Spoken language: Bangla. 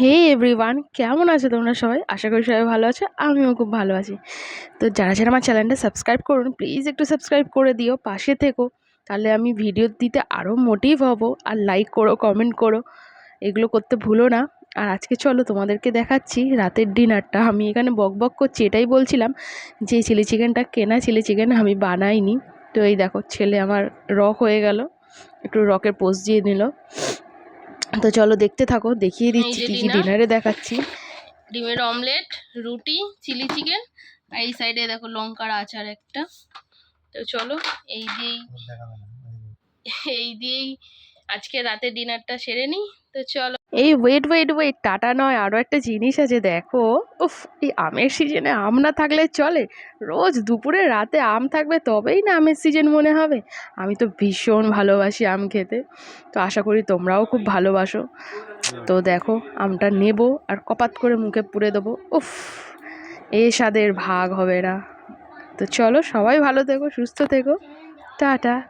হে এভরিওয়ান কেমন আছো তোমরা সবাই? আশা করি সবাই ভালো আছো। আমিও খুব ভালো আছি। তো যারা যারা আমার চ্যানেলটা সাবস্ক্রাইব করুন প্লিজ একটু সাবস্ক্রাইব করে দিও, পাশে থেকো। তাহলে আমি ভিডিও দিতে আরও মোটিভ হব। আর লাইক করো কমেন্ট করো। এগুলো করতে ভুলো না। আর আজকে চলো তোমাদেরকে দেখাচ্ছি রাতের ডিনারটা আমি এখানে বক বক করছি, এটাই বলছিলাম যে চিলি চিকেনটা কেনা চিলি চিকেন আমি বানাইনি। তো এই দেখো, ছেলে আমার রক হয়ে গেল। একটু রকের পোস্ট দিয়ে নিল। তো চলো দেখতে থাকো দেখিয়ে দিচ্ছি যে কি কি ডিনারে। দেখাচ্ছি। ডিমের অমলেট রুটি চিলি চিকেন আর এই সাইডে দেখো লঙ্কার আচার একটা। তো চলো এই দিয়েই এই দিয়েই আজকে রাতে ডিনারটা সেরে নিই। তো চলো। এই ওয়েট ওয়েট ওয়েট টাটা নয় আরও একটা জিনিস আছে, দেখো। উফ, এই আমের সিজনে আম না থাকলে চলে। রোজ দুপুরে রাতে আম থাকবে, তবেই না আমের সিজন মনে হবে। আমি তো ভীষণ ভালোবাসি আম খেতে। তো আশা করি তোমরাও খুব ভালোবাসো। তো দেখো, আমটা নেব আর কপাত করে মুখে পুড়ে দেবো। উফ, এ স্বাদের ভাগ হবে না। তো চলো, সবাই ভালো থেকো, সুস্থ থেকো। টাটা।